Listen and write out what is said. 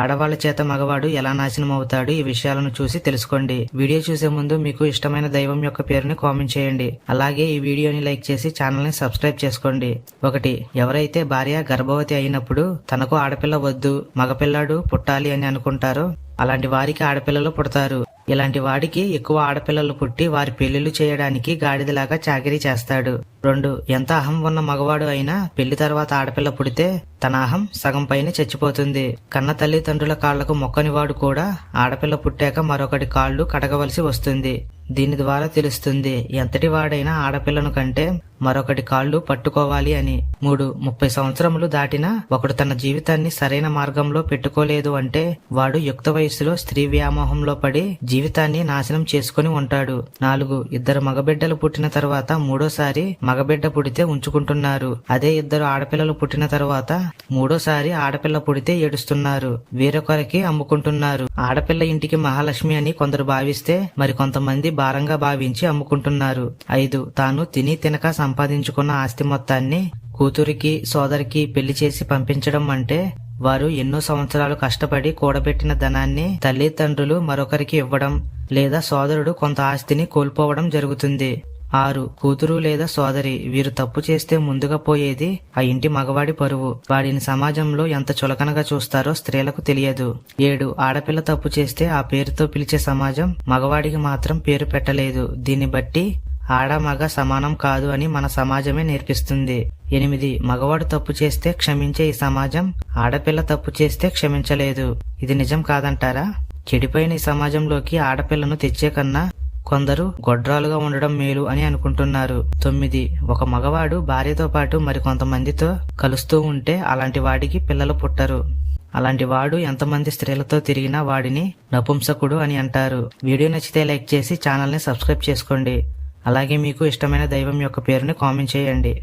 ఆడవాళ్ళ చేత మగవాడు ఎలా నాశనం అవుతాడు ఈ విషయాలను చూసి తెలుసుకోండి. వీడియో చూసే ముందు మీకు ఇష్టమైన దైవం యొక్క పేరుని కామెంట్ చేయండి. అలాగే ఈ వీడియోని లైక్ చేసి ఛానల్ని సబ్స్క్రైబ్ చేసుకోండి. ఒకటి ఎవరైతే భార్య గర్భవతి అయినప్పుడు తనకు ఆడపిల్ల వద్దు మగపిల్లాడు పుట్టాలి అని అనుకుంటారో అలాంటి వారికి ఆడపిల్లలు పుడతారు. ఇలాంటి వాడికి ఎక్కువ ఆడపిల్లలు పుట్టి వారి పెళ్ళిళ్ళు చేయడానికి గాడిదలాగా చాకరీ చేస్తాడు. రెండు ఎంత అహం ఉన్న మగవాడు అయినా పెళ్ళి తర్వాత ఆడపిల్ల పుడితే తన అహం సగం పైన చచ్చిపోతుంది. కన్న తల్లిదండ్రుల కాళ్ళకు మొక్కనివాడు కూడా ఆడపిల్ల పుట్టాక మరొకటి కాళ్ళు కడగవలసి వస్తుంది. దీని ద్వారా తెలుస్తుంది ఎంతటి వాడైనా ఆడపిల్లను కంటే మరొకటి కాళ్ళు పట్టుకోవాలి అని. మూడు ముప్పై సంవత్సరములు దాటినా ఒకడు తన జీవితాన్ని సరైన మార్గంలో పెట్టుకోలేదు అంటే వాడు యుక్త వయసులో స్త్రీ వ్యామోహంలో పడి జీవితాన్ని నాశనం చేసుకుని ఉంటాడు. నాలుగు ఇద్దరు మగబిడ్డలు పుట్టిన తర్వాత మూడోసారి మగబిడ్డ పుడితే ఉంచుకుంటున్నారు. అదే ఇద్దరు ఆడపిల్లలు పుట్టిన తర్వాత మూడోసారి ఆడపిల్ల పుడితే ఏడుస్తున్నారు. వేరొకరికి అమ్ముకుంటున్నారు. ఆడపిల్ల ఇంటికి మహాలక్ష్మి అని కొందరు భావిస్తే మరి కొంతమంది భారంగా భావించి అమ్ముకుంటున్నారు. ఐదు తాను తిని తినక సంపాదించుకున్న ఆస్తి మొత్తాన్ని కూతురికి సోదరికి పెళ్ళి చేసి పంపించడం అంటే వారు ఎన్నో సంవత్సరాలు కష్టపడి కూడబెట్టిన ధనాన్ని తల్లిదండ్రులు మరొకరికి ఇవ్వడం లేదా సోదరుడు కొంత ఆస్తిని కోల్పోవడం జరుగుతుంది. ఆరు కూతురు లేదా సోదరి వీరు తప్పు చేస్తే ముందుగా పోయేది ఆ ఇంటి మగవాడి పరువు. వాడిని సమాజంలో ఎంత చులకనగా చూస్తారో స్త్రీలకు తెలియదు. ఏడు ఆడపిల్ల తప్పు చేస్తే ఆ పేరుతో పిలిచే సమాజం మగవాడికి మాత్రం పేరు పెట్టలేదు. దీన్ని బట్టి ఆడ మగ సమానం కాదు అని మన సమాజమే నేర్పిస్తుంది. ఎనిమిది మగవాడు తప్పు చేస్తే క్షమించే ఈ సమాజం ఆడపిల్ల తప్పు చేస్తే క్షమించలేదు. ఇది నిజం కాదంటారా? చెడిపోయిన ఈ సమాజంలోకి ఆడపిల్లను తెచ్చే కన్నా కొందరు గొడ్రాలుగా ఉండడం మేలు అని అనుకుంటున్నారు. తొమ్మిది ఒక మగవాడు భార్యతో పాటు మరికొంతమందితో కలుస్తూ ఉంటే అలాంటి వాడికి పిల్లలు పుట్టరు. అలాంటి వాడు ఎంతమంది స్త్రీలతో తిరిగినా వాడిని నపుంసకుడు అని అంటారు. వీడియో నచ్చితే లైక్ చేసి ఛానల్ని సబ్స్క్రైబ్ చేసుకోండి. అలాగే మీకు ఇష్టమైన దైవం యొక్క పేరుని కామెంట్ చేయండి.